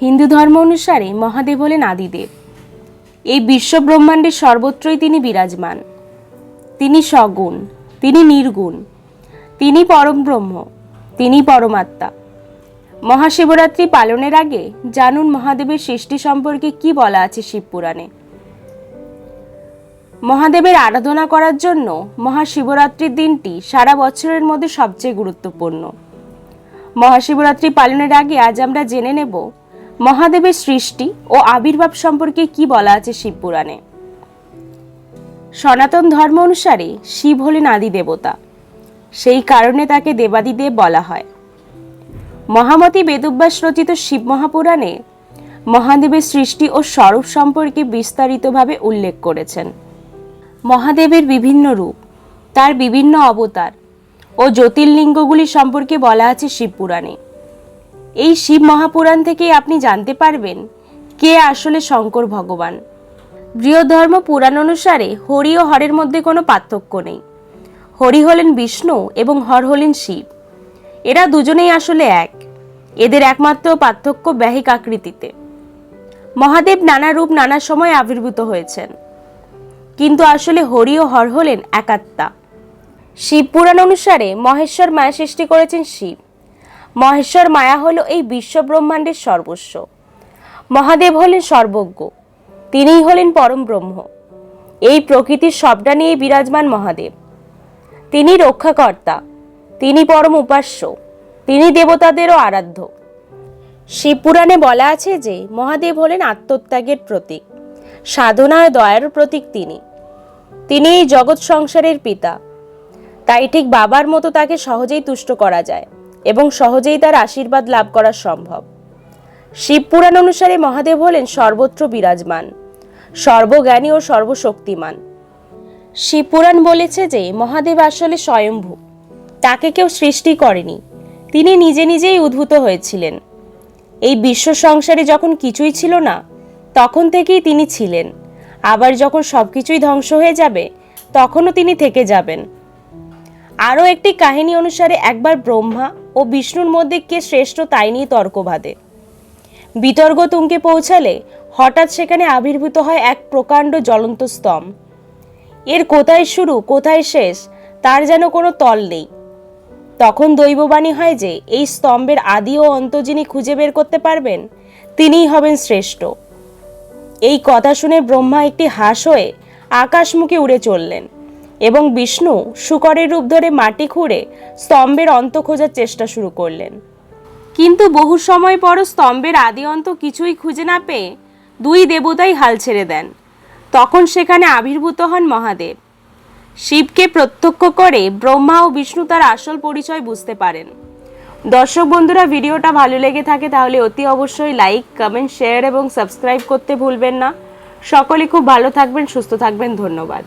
হিন্দু ধর্ম অনুসারে মহাদেব হলেন আদিদেব। এই বিশ্ব ব্রহ্মাণ্ডের সর্বত্রই তিনি বিরাজমান। তিনি সগুণ, তিনি নির্গুণ, তিনি পরম ব্রহ্ম তিনি পরমাত্মা। মহাশিবরাত্রি পালনের আগে জানুন মহাদেবের সৃষ্টি সম্পর্কে কি বলা আছে শিবপুরাণে মহাদেবের আরাধনা করার জন্য মহাশিবরাত্রির দিনটি সারা বছরের মধ্যে সবচেয়ে গুরুত্বপূর্ণ। মহাশিবরাত্রি পালনের আগে আজ আমরা জেনে নেব মহাদেবের সৃষ্টি ও আবির্ভাব সম্পর্কে কি বলা আছে শিবপুরাণে সনাতন ধর্ম অনুসারে শিব হলেন আদি দেবতা। সেই কারণে তাকে দেবাদিদেব বলা হয়। মহামতি বেদব্যাস রচিত শিব মহাপুরাণে মহাদেবের সৃষ্টি ও স্বরূপ সম্পর্কে বিস্তারিতভাবে উল্লেখ করেছেন। মহাদেবের বিভিন্ন রূপ, তার বিভিন্ন অবতার ও জ্যোতির্লিঙ্গগুলি সম্পর্কে বলা আছে শিবপুরাণে এই শিব মহাপুরাণ থেকেই আপনি জানতে পারবেন কে আসলে শঙ্কর ভগবান। বৃহধর্ম পুরাণ অনুসারে হরি ও হরের মধ্যে কোনো পার্থক্য নেই। হরি হলেন বিষ্ণু এবং হর হলেন শিব। এরা দুজনেই আসলে এক। এদের একমাত্র পার্থক্য ব্যাহিক আকৃতিতে। মহাদেব নানা রূপ নানা সময় আবির্ভূত হয়েছেন। কিন্তু আসলে হরি ও হর হলেন একাত্মা শিব পুরাণ অনুসারে মহেশ্বর মায়া সৃষ্টি করেছেন শিব। মহেশ্বর মায়া হলো এই বিশ্ব ব্রহ্মাণ্ডের সর্বস্ব। মহাদেব হলেন সর্বজ্ঞ, তিনিই হলেন পরম ব্রহ্ম। এই প্রকৃতির সবটা নিয়ে বিরাজমান মহাদেব। তিনি রক্ষাকর্তা, তিনি পরম উপাস্য, তিনি দেবতাদেরও আরাধ্য। শিবপুরাণে বলা আছে যে, মহাদেব হলেন আত্মত্যাগের প্রতীক, সাধনা ও দয়ার প্রতীক তিনি। তিনি এই জগৎ সংসারের পিতা। তাই ঠিক বাবার মতো তাকে সহজেই তুষ্ট করা যায়। এবং সহজেই তার আশীর্বাদ লাভ করা সম্ভব। শিবপুরাণ অনুসারে মহাদেব হলেন সর্বত্র বিরাজমান, সর্বজ্ঞানী ও সর্বশক্তিমান। শিবপুরাণ বলেছে যে, মহাদেব আসলে স্বয়ম্ভু। তাকে কেউ সৃষ্টি করেনি, তিনি নিজে নিজেই উদ্ভূত হয়েছিলেন। এই বিশ্ব সংসারে যখন কিছুই ছিল না, তখন থেকেই তিনি ছিলেন। আবার যখন সব কিছুই ধ্বংস হয়ে যাবে, তখনও তিনি থেকে যাবেন। আরও একটি কাহিনী অনুসারে একবার ব্রহ্মা ও বিষ্ণুর মধ্যে কে শ্রেষ্ঠ তাই নিয়ে তর্ক বাঁধে। বিতর্ক তুঙ্গে পৌঁছালে হঠাৎ সেখানে আবির্ভূত হয় এক প্রকাণ্ড জ্বলন্ত স্তম্ভ। এর কোথায় শুরু, কোথায় শেষ, তার যেন কোনো তল নেই। তখন দৈববাণী হয় যে, এই স্তম্ভের আদি ও অন্ত যিনি খুঁজে বের করতে পারবেন, তিনিই হবেন শ্রেষ্ঠ। এই কথা শুনে ব্রহ্মা একটি হাঁস হয়ে আকাশমুখে উড়ে চললেন। এবং বিষ্ণু শুকরের রূপ ধরে মাটি খুঁড়ে স্তম্ভের অন্ত খোঁজার চেষ্টা শুরু করলেন। কিন্তু বহু সময় পর স্তম্ভের আদি অন্ত কিছুই খুঁজে না পেয়ে দুই দেবতাই হাল ছেড়ে দেন। তখন সেখানে আবির্ভূত হন মহাদেব। শিবকে প্রত্যক্ষ করে ব্রহ্মা ও বিষ্ণু তার আসল পরিচয় বুঝতে পারেন। দর্শক বন্ধুরা, ভিডিওটা ভালো লেগে থাকে তাহলে অতি অবশ্যই লাইক, কমেন্ট, শেয়ার এবং সাবস্ক্রাইব করতে ভুলবেন না। সকলে খুব ভালো থাকবেন, সুস্থ থাকবেন, ধন্যবাদ।